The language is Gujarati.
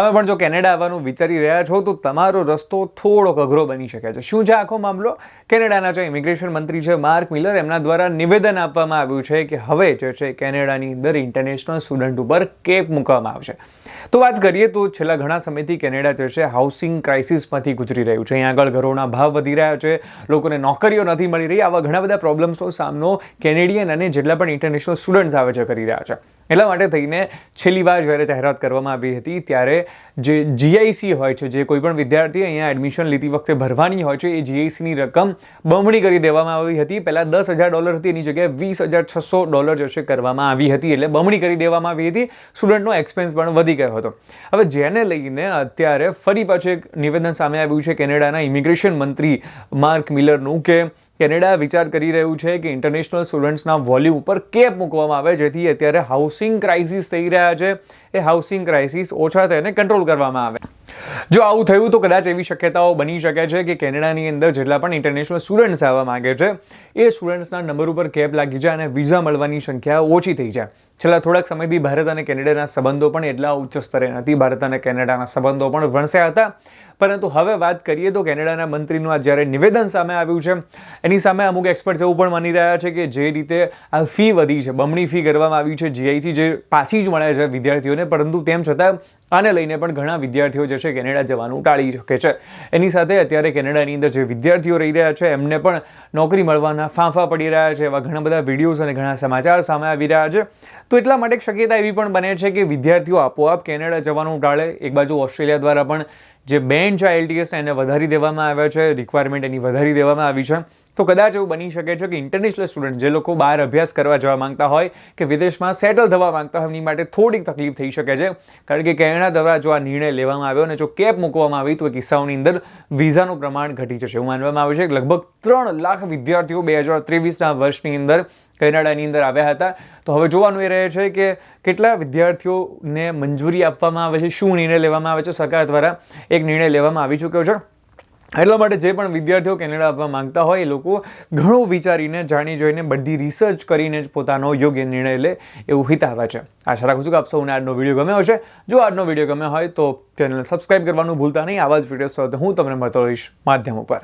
તમે પણ જો કેનેડા આવવાનું વિચારી રહ્યા છો, તો તમારો રસ્તો થોડોક અઘરો બની શકે છે. શું છે આખો મામલો? કેનેડાના જે ઇમિગ્રેશન મંત્રી છે, માર્ક મિલર, એમના દ્વારા નિવેદન આપવામાં આવ્યું છે કે હવે જે છે કેનેડાની અંદર ઇન્ટરનેશનલ સ્ટુડન્ટ ઉપર કેપ મૂકવામાં આવશે. તો વાત કરીએ તો છેલ્લા ઘણા સમયથી કેનેડા જે છે હાઉસિંગ ક્રાઇસિસમાંથી ગુજરી રહ્યું છે. અહીંયા આગળ ઘરોના ભાવ વધી રહ્યા છે, લોકોને નોકરીઓ નથી મળી રહી, આવા ઘણા બધા પ્રોબ્લેમ્સનો સામનો કેનેડિયન અને જેટલા પણ ઇન્ટરનેશનલ સ્ટુડન્ટ્સ આવે છે કરી રહ્યા છે. એટલા માટે થઈને છેલ્લી વાર જ્યારે જાહેરાત કરવામાં આવી હતી, ત્યારે જે જીઆઈસી હોય છે, જે કોઈ પણ વિદ્યાર્થી અહીંયા એડમિશન લીધી વખતે ભરવાની હોય છે, એ જીઆઈસીની રકમ બમણી કરી દેવામાં આવી હતી. પહેલાં દસ હજાર ડોલર હતી, એની જગ્યાએ વીસ હજાર છસો ડોલર જશે કરવામાં આવી હતી, એટલે બમણી કરી દેવામાં આવી હતી. સ્ટુડન્ટનો એક્સપેન્સ પણ વધી ગયો હતો. હવે જેને લઈને અત્યારે ફરી પાછું એક નિવેદન સામે આવ્યું છે, કેનેડાના ઇમિગ્રેશન મંત્રી માર્ક મિલરનું કે કેનેડા વિચાર કરી રહ્યું છે કે ઇન્ટરનેશનલ સ્ટુડન્ટ્સના વોલ્યુમ ઉપર કેપ મૂકવામાં આવે, જેથી અત્યારે હાઉસિંગ ક્રાઇસિસ થઈ રહ્યા છે. એ હાઉસિંગ ક્રાઇસિસ ઓછા થઈને કંટ્રોલ કરવામાં આવે. જો આવું થયું તો કદાચ એવી શક્યતાઓ બની શકે છે કે કેનેડાની અંદર જેટલા પણ ઇન્ટરનેશનલ સ્ટુડન્ટ્સ આવવા માગે છે, એ સ્ટુડન્ટ્સના નંબર ઉપર કેપ લાગી જાય અને વિઝા મળવાની સંખ્યા ઓછી થઈ જાય. છેલ્લા થોડાક સમયથી ભારત અને કેનેડાના સંબંધો પણ એટલા ઉચ્ચ સ્તરે નથી. ભારત અને કેનેડાના સંબંધો પણ વણસ્યા હતા. પરંતુ હવે વાત કરીએ તો કેનેડાના મંત્રીનું આ જ્યારે નિવેદન સામે આવ્યું છે, એની સામે અમુક એક્સપર્ટ્સ એવું પણ માની રહ્યા છે કે જે રીતે આ ફી વધી છે, બમણી ફી કરવામાં આવી છે જીઆઈસી જે પાછી જ મળે છે વિદ્યાર્થીઓને. પરંતુ તેમ છતાં આને લઈને પણ ઘણા વિદ્યાર્થીઓ જે છે કેનેડા જવાનું ટાળી શકે છે. એની સાથે અત્યારે કેનેડાની અંદર જે વિદ્યાર્થીઓ રહી રહ્યા છે, એમને પણ નોકરી મળવાના ફાંફા પડી રહ્યા છે એવા ઘણા બધા વિડીયોઝ અને ઘણા સમાચાર સામે આવી રહ્યા છે. તો એટલા માટે શક્યતા એવી પણ બને છે કે વિદ્યાર્થીઓ આપોઆપ કેનેડા જવાનું ટાળે. એક બાજુ ઓસ્ટ્રેલિયા દ્વારા પણ જે બેન્ડ છે આઈએલટીએસને એને વધારી દેવામાં આવ્યા છે રિક્વાયરમેન્ટ એની વધારી દેવામાં આવી છે. તો કદાચ એવું બની શકે છે કે ઇન્ટરનેશનલ સ્ટુડન્ટ જે લોકો બહાર અભ્યાસ કરવા જવા માંગતા હોય કે વિદેશમાં સેટલ થવા માંગતા હોય એમની માટે થોડીક તકલીફ થઈ શકે છે. કારણ કે કેનેડા દ્વારા જો આ નિર્ણય લેવામાં આવ્યો અને જો કેપ મૂકવામાં આવી તો એ કિસ્સાઓની અંદર વિઝાનું પ્રમાણ ઘટી જશે. એવું માનવામાં આવે છે કે લગભગ ત્રણ લાખ વિદ્યાર્થીઓ બે હજાર ત્રેવીસના વર્ષની અંદર કેનેડાની અંદર આવ્યા હતા. તો હવે જોવાનું એ રહે છે કે કેટલા વિદ્યાર્થીઓને મંજૂરી આપવામાં આવે છે, શું નિર્ણય લેવામાં આવે છે, સરકાર દ્વારા એક નિર્ણય લેવામાં આવી ચૂક્યો છે. એટલા માટે જે પણ વિદ્યાર્થીઓ કેનેડા આવવા માંગતા હોય એ લોકો ઘણું વિચારીને, જાણી જોઈને, બધી રિસર્ચ કરીને જ પોતાનો યોગ્ય નિર્ણય લે એવું હિતાવે છે. આશા રાખું છું કે આપ સૌને આજનો વીડિયો ગમ્યો હશે. જો આજનો વીડિયો ગમ્યો હોય તો ચેનલને સબસ્ક્રાઇબ કરવાનું ભૂલતા નહીં. આવા જ વીડિયો હું તમને મળતો રહીશ માધ્યમ ઉપર.